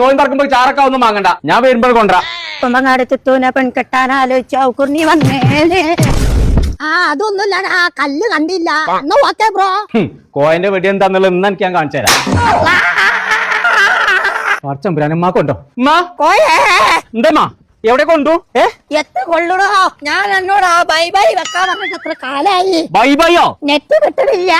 നോയും ചാറക്ക ഒന്നും വാങ്ങണ്ട. ഞാൻ വരുമ്പോൾ കൊണ്ടാ പെൺകെട്ടാൻ ആലോചിച്ച വന്നേനെ. ആ അതൊന്നുമില്ല ആ കല്ല് കണ്ടില്ല. എന്നാ ഓക്കെ ബ്രോ. കോയന്റെ വെടി എന്താന്നുള്ളത് ഇന്ന് എനിക്ക് ഞാൻ കാണിച്ചു തരാം. പറച്ചമ്പുരാനമ്മക്കൊണ്ടോ ഉമ്മ? കോയേ. എന്തമ്മാ എവിടെ കൊണ്ടു? ഏ? എത്ര കൊള്ളടോ? ഞാൻ എന്നോടാ ബൈ ബൈ വെക്കാൻ പറഞ്ഞിട്ട് എത്ര കാലായി? ബൈ ബൈയോ? നെറ്റ് കിട്ടണില്ല.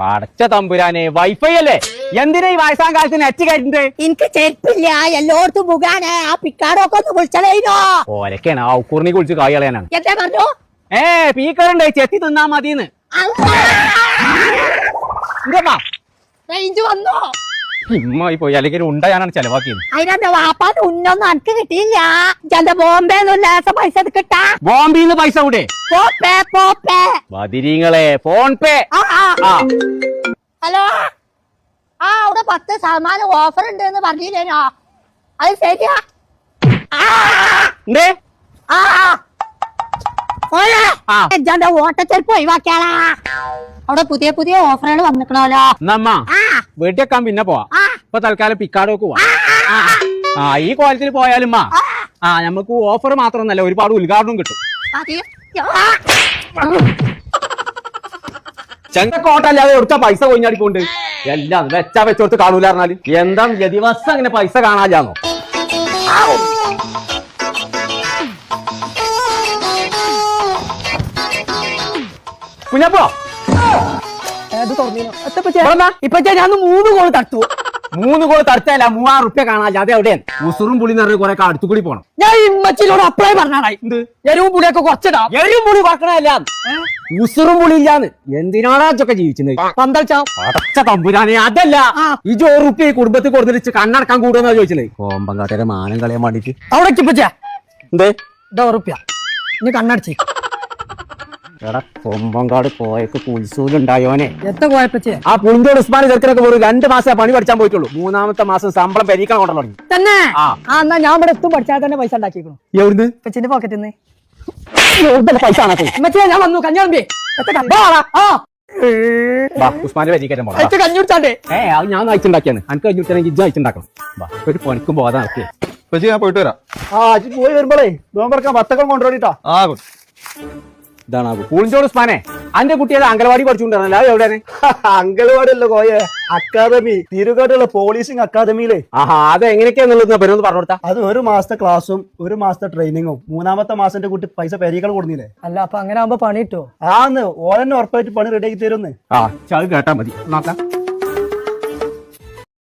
പടച്ച തമ്പുരാനെ വൈഫൈ അല്ലേ? എന്തിനാ ഈ വയസ്സാം കാലത്ത് നെറ്റ് കയറ്റിണ്ട് എനിക്ക് ചെരുപ്പില്ല എല്ലായിടത്തും മുഖാണ്. ആ പിക്കാടൊക്കെ ഒന്ന് ആ ഉക്കൂറിനെ കുളിച്ച് കായ് കളയാനാണ്. എന്താ പറഞ്ഞു? ഏ പീക്കറുണ്ട് ചെത്തി തിന്നാ മതിന്ന്. റേഞ്ച് വന്നോ? ഇമ്മായി പോയി അല്ലെങ്കിൽ ഒരു ഉണ്ട ഞാനാണ് ചെലവാക്കിയത്. അതിനെന്റെ വാപ്പാന്റെ ഉന്നൊന്നും എനിക്ക് കിട്ടിയില്ല. എന്റെ ബോംബെ ലേസ പൈസ കിട്ടാ? ബോംബിന്ന് പൈസ കൂടെ പോപ്പേ പോപ്പേ. ബദിരീങ്ങളെ ഫോൺ പേ ഹലോ? ആ അവിടെ പത്ത് ശതമാനം ഓഫർ ഉണ്ട് എന്ന് പറഞ്ഞില്ലേനോ അത് ശരിയാ. ആ ആ. എന്റെ ഓട്ടച്ചെരുപ്പ് ഒഴിവാക്കിയാളാ. അവിടെ പുതിയ പുതിയ ഓഫറുകൾ വന്നിക്കണല്ലോ നമ്മ ആ. വെടിയൊക്കാൻ പിന്നെ പോവാ. ഇപ്പൊ തൽക്കാലം പിക്കാട് പോവാ. ആ, ഈ കോലത്തിൽ പോയാലും മാ ആ. നമുക്ക് ഓഫർ മാത്രമൊന്നല്ല ഒരുപാട് ഉദ്ഘാടനം കിട്ടും. ചെങ്കക്കോട്ടല്ലാതെ എടുത്ത പൈസ കൊഞ്ഞാടിക്കൊണ്ട് എല്ലാം വെച്ചാ വെച്ചോടുത്ത് കാണൂല പറഞ്ഞാൽ. എന്താ ദിവസം അങ്ങനെ പൈസ കാണാല്ലാന്നോ കുഞ്ഞപ്പോ? ഞാൻ മൂന്ന് കോൾ തട്ടു മൂന്ന് കോൾ തടുത്തല്ല മൂവായിരം റുപ്യ കാണാല്ല അത് എവിടെയാണ് ഉസുറും പുളി നിറഞ്ഞ കുറെ അടുത്തു കൂടി പോണം. ഞാൻ ഇമ്മച്ചിനോട് അപ്ലൈ പറഞ്ഞാടായി എന്ത്? എരിവും പുളിയൊക്കെ കുറച്ചിടാം. എരും പുളി പറക്കണല്ല ഉസുറും പുളി ഇല്ലാന്ന്. എന്തിനാണാ ഇതൊക്കെ ജീവിച്ചത് പന്തളിച്ചാ. പടച്ച തമ്പുരാനെ അതല്ല. ആ. ഈ ചോറുപ്പി കുടുംബത്തിൽ കൊടുത്തിട്ട് കണ്ണടക്കാൻ കൂടുന്ന ചോദിച്ചത് കോമ്പങ്കാട്ടരെ മാനം കളയാൻ വേണ്ടിട്ട് അവിടെ എന്തേ? ഇതാ ഉറുപ്പ്യ. ഇനി കണ്ണടിച്ച്. എടാ കൊമ്പങ്കാട് കോയക്ക് കുൽസൂലുണ്ടായോനെ. എത്ര കോയപ്പച്ചേ ആ പുളിഞ്ചോട് ഉസ്മാൻ ചെറുക്കനൊക്കെ ഒരു രണ്ട് മാസം പണി പഠിച്ചാൻ പോയിട്ടുള്ളൂ. മൂന്നാമത്തെ മാസം ശമ്പളം പെരീക്കാൻ കൊണ്ടു തുടങ്ങി. തന്നെ? ആ. എന്നാ ഞാൻ ഇവിടെ എത്തും പഠിച്ചാൽ തന്നെ പൈസ ഉണ്ടാക്കിക്കണു എവിടുന്ന്? ഇപ്പച്ചിന്റെ പോക്കറ്റിൽ നിന്ന് പൈസ ആണത് ഇമ്മച്ചിയെ ഞാൻ വന്നു കഞ്ഞാമ്പി ഉസ്മാന്റെ അയച്ച് കഞ്ഞുടിച്ചാണ്ടേ ഏ അത് ഞാൻ അയച്ചുണ്ടാക്കിയാണ്. എനിക്ക് കഴിഞ്ഞിട്ടാണെങ്കിൽ ഇജ്ജ് അയച്ചുണ്ടാക്കണം. വാ ഒരു പണിക്കും പോകാതെ നടക്കേ. പക്ഷേ ഞാൻ പോയിട്ട് വരാം. ആ പോയി വരുമ്പോഴേ നോമ്പറക്കാൻ വത്തക്കം കൊണ്ടുപോയിട്ടാ ആ ഇതാണ് പൂളിഞ്ചോട് ഉസ്മാനെ അന്റെ കുട്ടികളെ അംഗനവാടി പഠിച്ചുകൊണ്ടിരുന്നല്ലോ? അത് എവിടെയാണ്? കോയെ? Academy തിരുകാട്ടുള്ള policing അക്കാദമിയിലെ. ആഹാ അത് എങ്ങനെയൊക്കെയാന്നുള്ളത് പിന്നെ പറഞ്ഞു കൊടുത്താ. അത് ഒരു മാസത്തെ ക്ലാസ്സും ഒരു മാസത്തെ ട്രെയിനിങ്ങും മൂന്നാമത്തെ മാസം എന്റെ കുട്ടി പൈസ പെരീകൾ കൊടുന്നില്ലേ? അല്ല അപ്പൊ അങ്ങനെ ആകുമ്പോ പണി കിട്ടുമോ ആന്ന് ഓരെന്നെ ഉറപ്പായിട്ട് പണി റെഡിയാക്കി തരുന്ന്. ആ ചത് കേട്ടാ മതി. നോക്കാം.